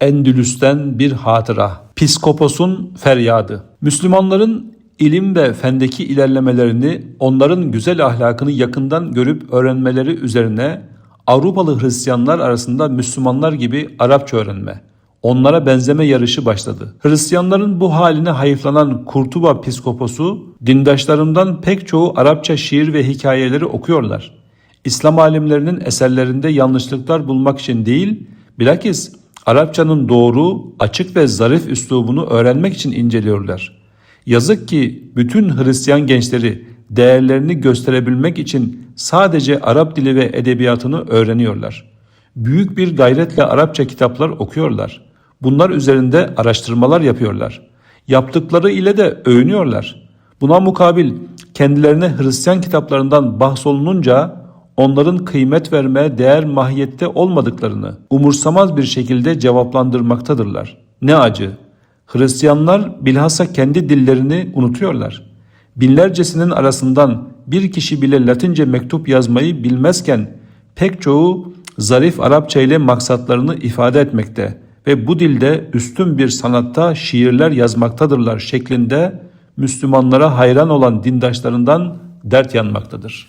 Endülüs'ten bir hatıra. Piskopos'un feryadı. Müslümanların ilim ve fendeki ilerlemelerini, onların güzel ahlakını yakından görüp öğrenmeleri üzerine Avrupalı Hristiyanlar arasında Müslümanlar gibi Arapça öğrenme, onlara benzeme yarışı başladı. Hristiyanların bu haline hayıflanan Kurtuba Piskoposu, dindaşlarından pek çoğu Arapça şiir ve hikayeleri okuyorlar. İslam alimlerinin eserlerinde yanlışlıklar bulmak için değil, bilakis Arapçanın doğru, açık ve zarif üslubunu öğrenmek için inceliyorlar. Yazık ki bütün Hristiyan gençleri değerlerini gösterebilmek için sadece Arap dili ve edebiyatını öğreniyorlar. Büyük bir gayretle Arapça kitaplar okuyorlar. Bunlar üzerinde araştırmalar yapıyorlar. Yaptıkları ile de övünüyorlar. Buna mukabil kendilerine Hristiyan kitaplarından bahsolununca onların kıymet verme, değer mahiyette olmadıklarını umursamaz bir şekilde cevaplandırmaktadırlar. Ne acı! Hristiyanlar bilhassa kendi dillerini unutuyorlar. Binlercesinin arasından bir kişi bile Latince mektup yazmayı bilmezken pek çoğu zarif Arapça ile maksatlarını ifade etmekte ve bu dilde üstün bir sanatta şiirler yazmaktadırlar şeklinde Müslümanlara hayran olan dindaşlarından dert yanmaktadır.